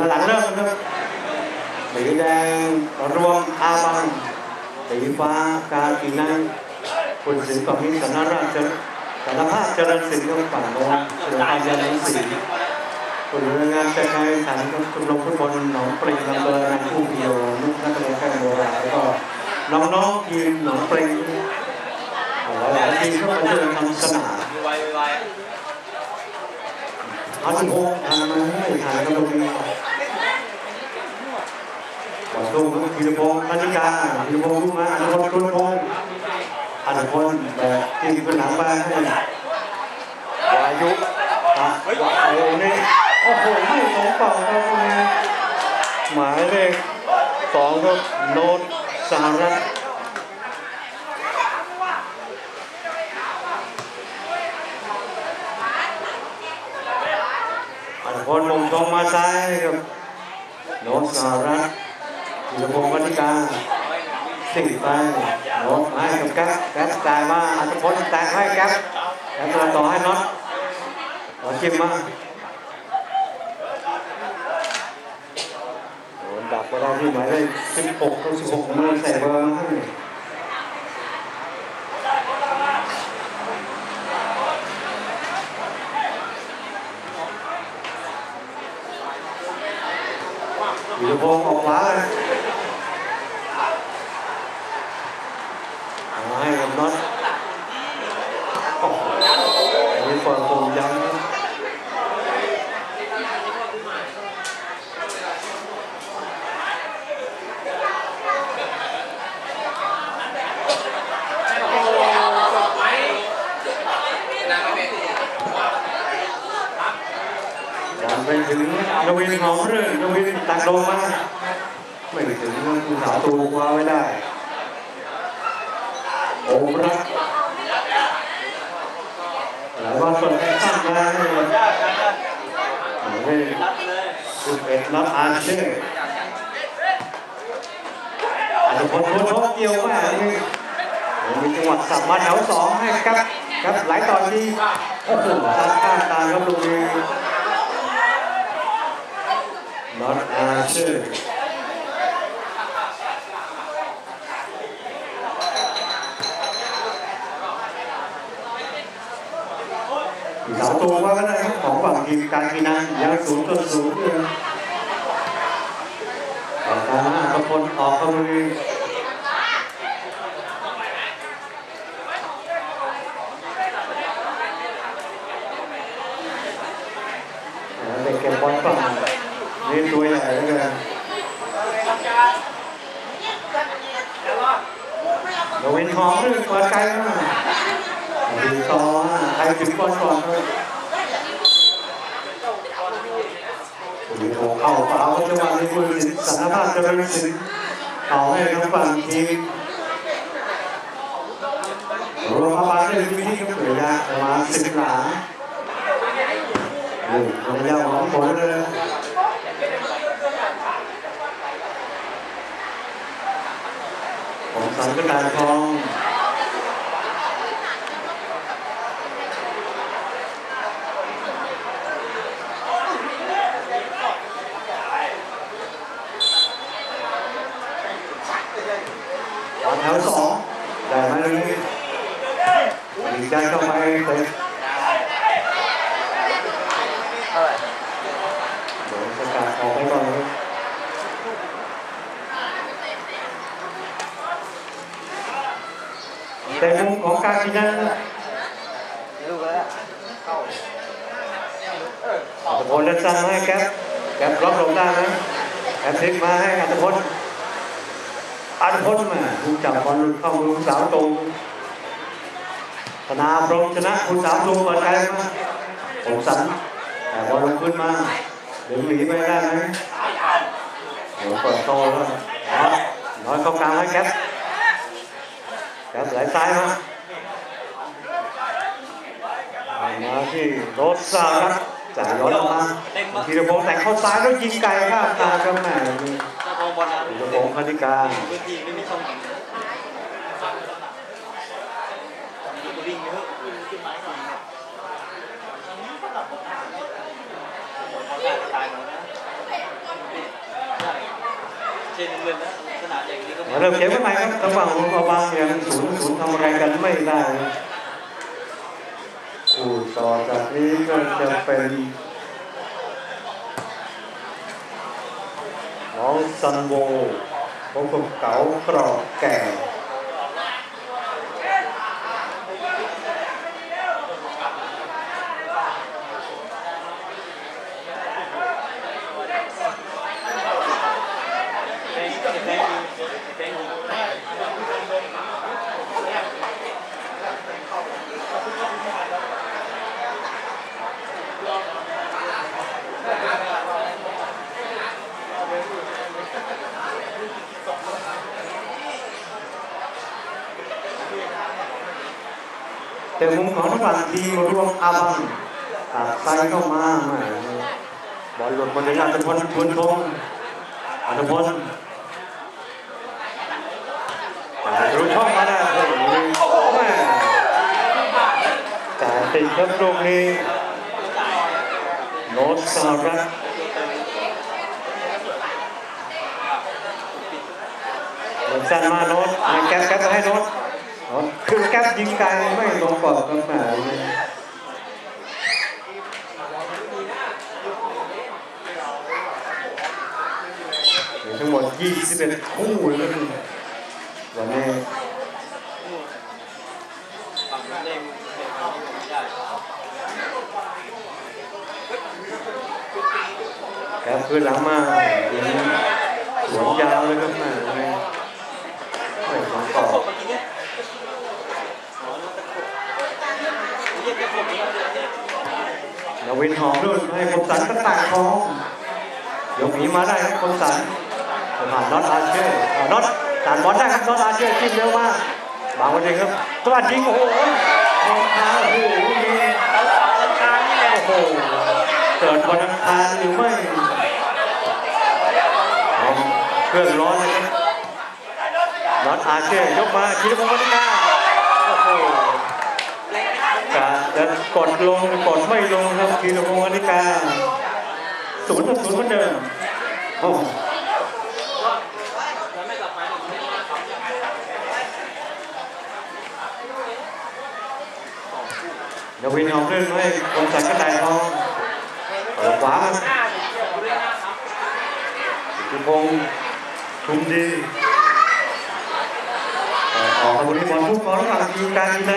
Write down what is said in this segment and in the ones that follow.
เวลาเริ่มนะครับสีแดงรวมอาบังสีฟ้ากากีนังคุณสิงห์กมิสนาราชสารภาพเจริญสินของฝั่งโน้นสุรพันธ์ยานังสีคุณเรื่องานจัดการแข่งขันกับชมรมฟุตบอลหนองปริงอำเภอนันทุ่งพิโยนุกนักเรียนแค่โบราณแล้วก็น้องๆทีมหนองปริงหลายๆทีมก็มาเดินทำสนามไวไวเอาที่โค้งทางมาให้ทางก็ตรง นี้ขอสู้ครับธีรพงศ์นาฬิกาธีรพงศ์ลูกมาอนุพงศ์รุ่นพงศ์อนุพงศ์แบบที่เป็นหนังบ้านให้วายุตะวายุนี่โอ้โหไม่สองเป่าครับตรงนี้หมายเลขสองครับโนตสหรัฐอนุพงศ์มงทองมาซ้ายครับโนตสหรัฐ ธีรพงศ์นาฬิกาสิ่งไปโน้ตให้กับแก๊ปแก๊ปตายมาอัตพลจ่ายให้แก๊ปแก๊ปมาต่อให้น็อตขอจิ้มมาโดนดับก็ได้ที่หมายเลขสิบหกตัวสิบหกมาใส่เบอร์มาให้วิรพงศ์ออกขวาเลย เอาให้กับน็อตโอ้โหอันนี้เปิดผมยังดันไปถึงนวินของเรื่องนวินตักลงมา ไม่ถึงคุณสาวตูคว้าไว้ได้ โอ้รักหลายวันเปิดให้สั้นมาให้ให้สิบเอ็ดนัดอาเช่อาจจะพ้นพ้นพ้นเกี่ยวมากนี่มีจังหวะสับมาแถวสองให้กับกับหลายตอนที่โอ้โหตาข้าตาครับลูกนี้น็อตอาเช่ เสาตัวว่าก็ได้ครับของฝั่งทีมการกินันยังสูงจนสูงเลยต่อการหน้าตะพลออกเข้ามือแล้วเด็กเก็บบอลฝั่งนี่ตัวใหญ่เหลือเกินโดวินหอมเลยเปิดไกลมากดีต่อใครถึงบอลก่อนครับ มีโถเข้าเปล่าจังหวะนี้คุณสารภาพจะเป็นสินต่อให้ทางฝั่งทีมรวมมาบาลได้ที่ที่ก็เปิดยาประมาณสิบหลาหนึ่งระยะของผลเลยของสังกัดารทอง อนแถวสองได้ไหมตรงนี้ดีใจเข้าไปเตะเท่าไหร่โดนสกัดออกไปก่อนแต่มุมของการกินนะลูกแล้วเข้าอัตพลจะสั่งให้แก๊ปแก๊ปล็อกลงได้ไหมแก๊ปพลิกมาให้อัตพล อัตพลมาถูกจับบอลลุดเข้ามือสาวตรงธนาพรหมชนะคุณสาวตรงเปิดไกลมาผมสันแต่บอลลงขึ้นมาเดี๋ยวหนีไปได้ไหมเดี๋ยวเปิดโตแล้วน้อยเข้ากลางให้แก๊ปแก๊ปไหลซ้ายมามาที่รถสารัตจ่ายย้อนออกมาธีรพงษ์แต่งเข้าซ้ายแล้วยิงไกลข้ามตาก็แหม่ ถ้าโกงบอลนะธีรพงษ์คณิกาพื้นที่ไม่มีช่องยิงวิ่งเยอะวิ่งขึ้นไม้ก่อนเนี่ยตายหมดนะเงินนะขนาดอย่างนี้ก็เริ่มเกมกันใหม่ครับระหว่างลุงกับบางยังศูนย์ศูนย์ทำอะไรกันไม่ได้คู่ต่อจากนี้ก็จะเป็นน้อง ซันโวพบกับเก๋ากรอบแก่ แต่มุมของฝั่งทีมรวมอาบังตัดไซเข้ามาบอลหลุดบอลถึงอัตพลชวนทงอัตพลแต่รู้ช่องมาได้แต่ติดครับตรงนี้โนตสหรัฐโดนสั้นมาโนตแก๊ปแก๊ปให้โนต คือแก๊ปยิงไกลไม่ลงกรอบกันหมายทั้งหมด 21 คู่เลยวันนี้ฝั่งนั้นเองไม่ได้แก๊ปคือหลังมายิงสวนยาวเลยครับแม่ไม่ลงกรอ ข บ บเมื่อกี้เนี่ยอ๋อนั่นตะขบเรียกตะขบเนี่ย นา วินหอมรุ่นให้คมสันกระต่ายทองยกนีมาได้ครับคมสันผ่านน็อตอาเช่น็อตตัดบอลได้ครับน็อตอาเช่จิ้มเร็วมากบางวันเองครับตวัดยิงโอ้โหรองเท้าโอ้โหยิงเอาเอาลังคานี่แหละโอ้โหเกิดวันอังคารหรือไม่เครื่องร้อนเลยครับน็อตอาเช่ยกมาธีรพงศ์วัฒนาโอ้โห กะจะกดลงกดไม่ลงครับธีรพงศ์วัฒนาศูนย์ต่อศูนย์เหมือนเดิมโอ้โหแล้วไม่กลับมาหนึ่งเดี๋ยววินเอาเรื่องให้คมสันกระต่ายทองเปิดขวาครับธีรพงศ์ชุมดีเอ่อออกอาวุธที่บอลทุกบอลระหว่างทีมการทีม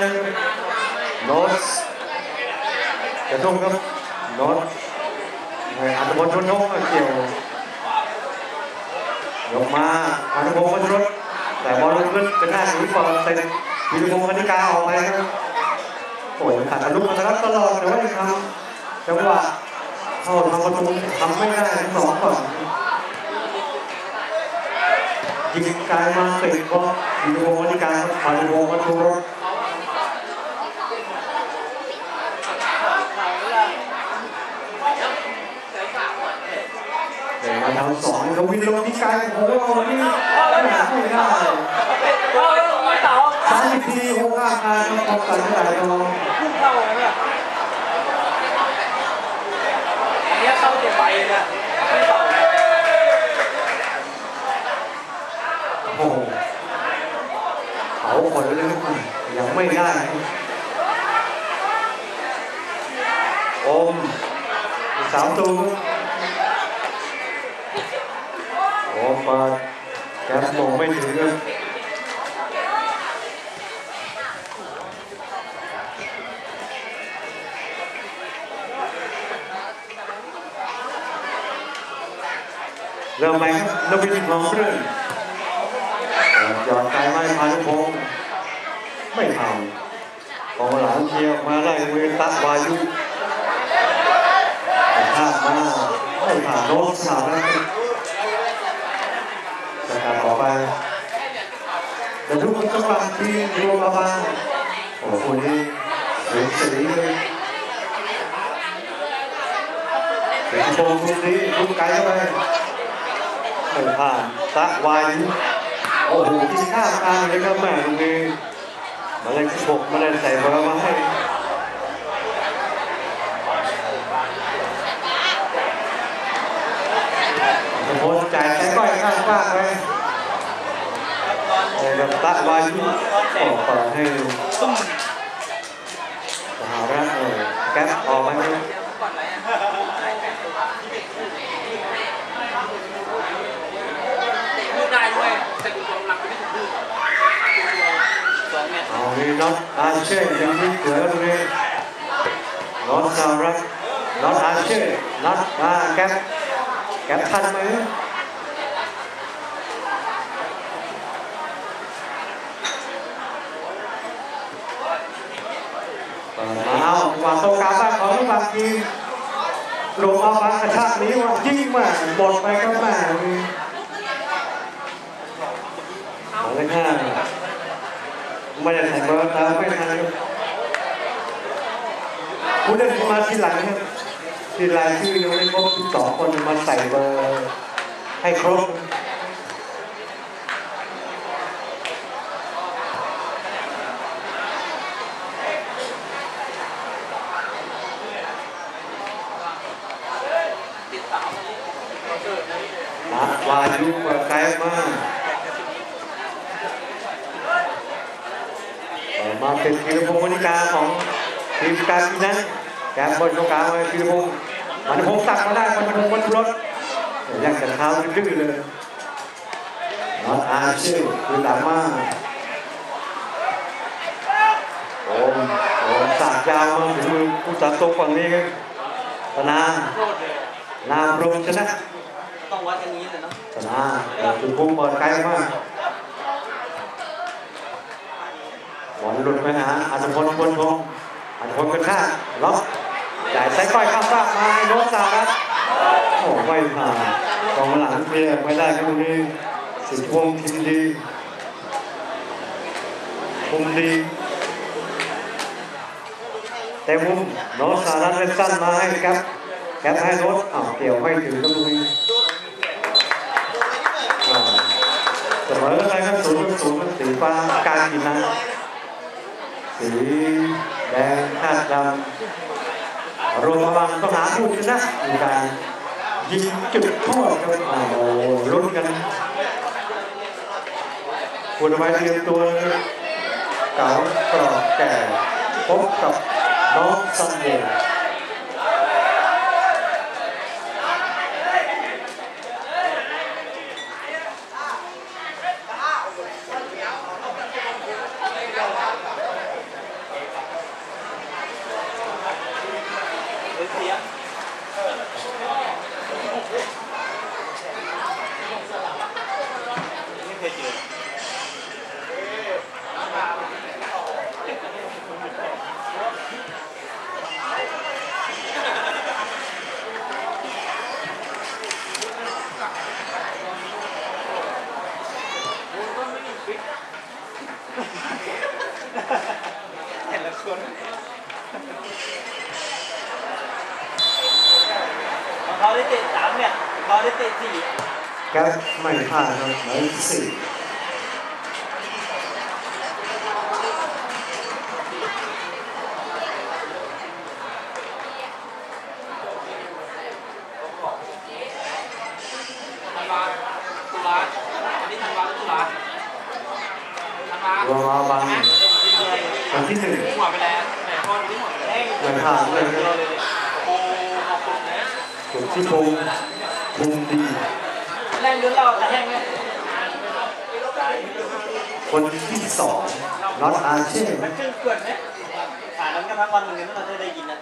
โนตกระทุ่มครับโนตอัตบอลชนนกเกี่ยวยกมาอัตพงศ์วัชรสแต่บอลลงขึ้นเป็นหน้าหนีบอลเต็มธีรพงศ์คณิกาออกไปครับโอ้ยขาดทะลุมาแล้วตลอดแต่ว่ายังทำจังหวะเข้าทางประตูทำไม่ได้ทั้งสองก่อนยิงไกลมาติดบอลธีรพงศ์คณิกาอัตพงศ์วัชรส เดินมาทำสองลงวินลงที่ไกลโอ้โหนี่ไม่ได้เอาไม่ต่อสามสิบทีโอ้ข้างทาต้องป้องกันไม่ได้ต้องพุ่งเข้าเลยเนี่ยอันนี้เข้าเจ็บไปเนี่ยไม่ต่อโอ้โหเขาคนเลยครับยังไม่ได้โอมสามตัว โอมาแกมมองไม่ถึงครับเริ่มไหมครับนวินของเรื่องหยอดไกลไม้พานุพงศ์ไม่ทำกองหลังเชียร์มาไล่มือตักวายุข้ามมาไม่ผ่านโน้ตสามแล้วจะการต่อไปแต่ ทุกคนต้องฟังที่รวมมาบ้างโอ้โหคนนี้เสียงสีเลยเสียงโปงทุกนี้ทุกไกลเข้าไปผ่านตะวันโอ้โหที่ข้าวตาเลยครับแม่ตรงนี้มาเล่นฉกมาเล่นใส่มาแล้วมาให้ กับตะวายุออกเปิดให้สหรัฐเออแก๊ปออกไปครับพูดได้ด้วยแต่กูความรักไม่ถูกพูดสองเมตรเอานี่น็อตอาเช่ยังไม่เสือตรงนี้น็อตสหรัฐน็อตอาเช่น็อตอาแก๊ปแก๊ปทันไหมเปิดมาเอาวางตรงกลางบ้ นของลูกบางมอาบางกระชากนี้ว่ายิ่งมากหมดไปก็มาหมายเลขห้าไม่ได้ใส่เบอร์ตามไม่ทันครับผู้เล่นมาทีหลังครับทีรายชื่อยังไม่ครบสองคนมาใส่เบอร์ให้ครบ ติดสาวนี่ มาวายุเปิดไกลมากเปิดมาเป็นธีรพงศ์มณิกาของทีมการกินนะ แกมบนตรงกลางมาธีรพงศ์มันพงศ์ตักมาได้มันพงศ์บนรถอยากจะเท้าดื้อเลยนอตอาชื่อคือหลังมาโอ้มโอ้มสากยาวมาถึงมือผู้จัดตรงฝั่งนี้ครับปนาโทษเลยนามพรหมชนะต้องวัดกันนี้เลยเนาะชนะคือพุ่งบอลไกลมากบอลหลุดไปหาอัตพลพลพงศ์อัตพลเป็นข้างล็อก จ่ายไส้ก้อยข้ามฟากมาโนตสารัตโอ้ไม่ผ่านกองหลังเพียงไม่ได้ครับตรงนี้สิทธิพงศ์ทิมดีคุมดีแต่มุมโนตสารัตเล่นสั้นมาให้ครับแกปให้โนตอ้าวเกี่ยวไม่ถึงตรงนี้อ่เสมออะไรครับศูนย์กับศูนย์สีฟ้าการกินนะสีแดงคาดดำ รวมระวังต้องหาผู้ชนะในการยิงจุดโทษครับอ่าโอ้ลุ้นกันคุณไว้เตรียมตัวเก๋ากรอบแก่พบกับน้องซันเดย์ เฮ้ยเสียไม่เคยเจอ แต่ละคนของเขา ได้เตะสามเนี่ยของเขาได้เตะสี่แก๊ปไม่พลาดครับหมายเลขสี่ธันวาตุลาอันนี้ธันวาหรือตุลาธันวารวมเอาบังเดือนวันที่หนึ่งหัวไปแล้วแต่พอที่หัวไปแล้วไม่พลาดเลยเดียวเลยเสุดที่พงศ์มุมดี แรงเดือนเราแต่แห้งไหมคนที่สองน็อตอาเช่มันขึ้นเกินไหมผ่านนั้นกันทั้งวันเหมือนกันเราจะได้ยินนะ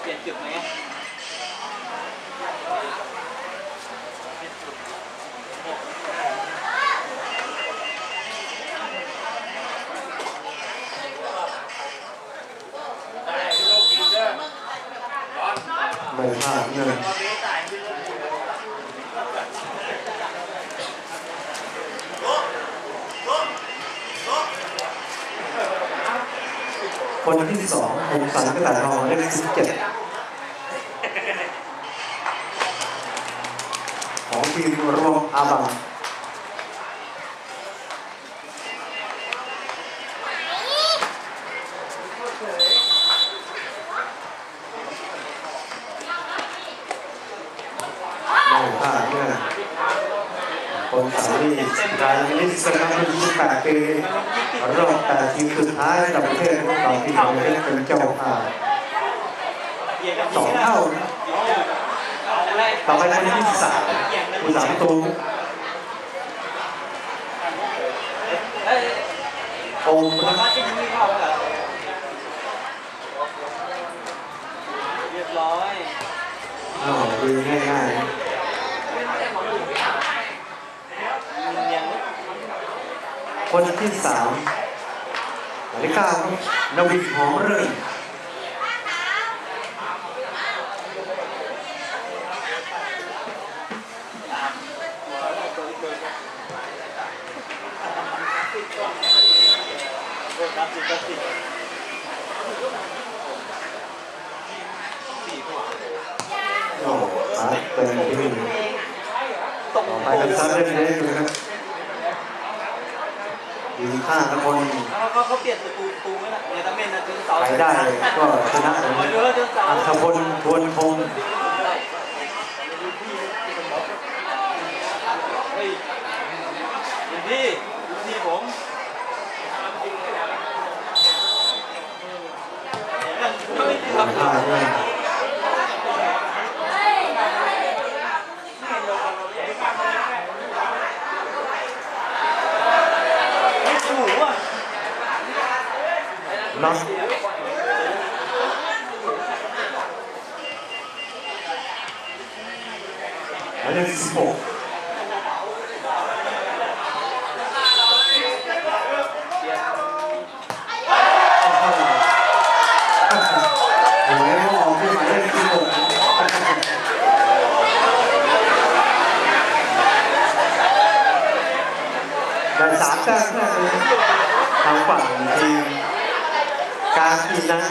เปลี่ยนจุดไหม ไม่พลาดเลยคนที่สองผมสันกระดาษทองเลขสิบเจ็ดของทีมรวมอาบังไม่พลาดเลย การมินิสกัมเป็น18ปีรอบแต่ทีมสุดท้ายระดับประเทศของเราที่เราได้เป็นเจ้าภาพสองเท่าต่อไปคนที่สามผู้สามตูเอ้ยโอมวันะนว่าจะยิงเข้าเรอเรียบร้อยอ้าวดูง่ายๆนะ เนียน คนที่สามหมายเลขเก้ารับนวินหอมเรื่อยโอ้ครับเป็นที่ต่อไปกันซะเล่นเล่นเลยครับ ยิงข้างละคนเขาเขาเขาเปลี่ยนประตูประตูไหมล่ะเนตาเมนนะจนเสาใครได้ก็ชนะเลยโอ้ยเยอะจนเสาอัธพลทวนพงศ์เฮ้ยดูพี่ดูพี่ผมไม่ได้ทำทำท่าด้วย ไม่ถูกอะ น็อตหมายเลขสิบหกโอ้โหออกที่หมายเลขสิบหกได้สามแต้มแรกเลยทางฝั่งทีม การกินนะ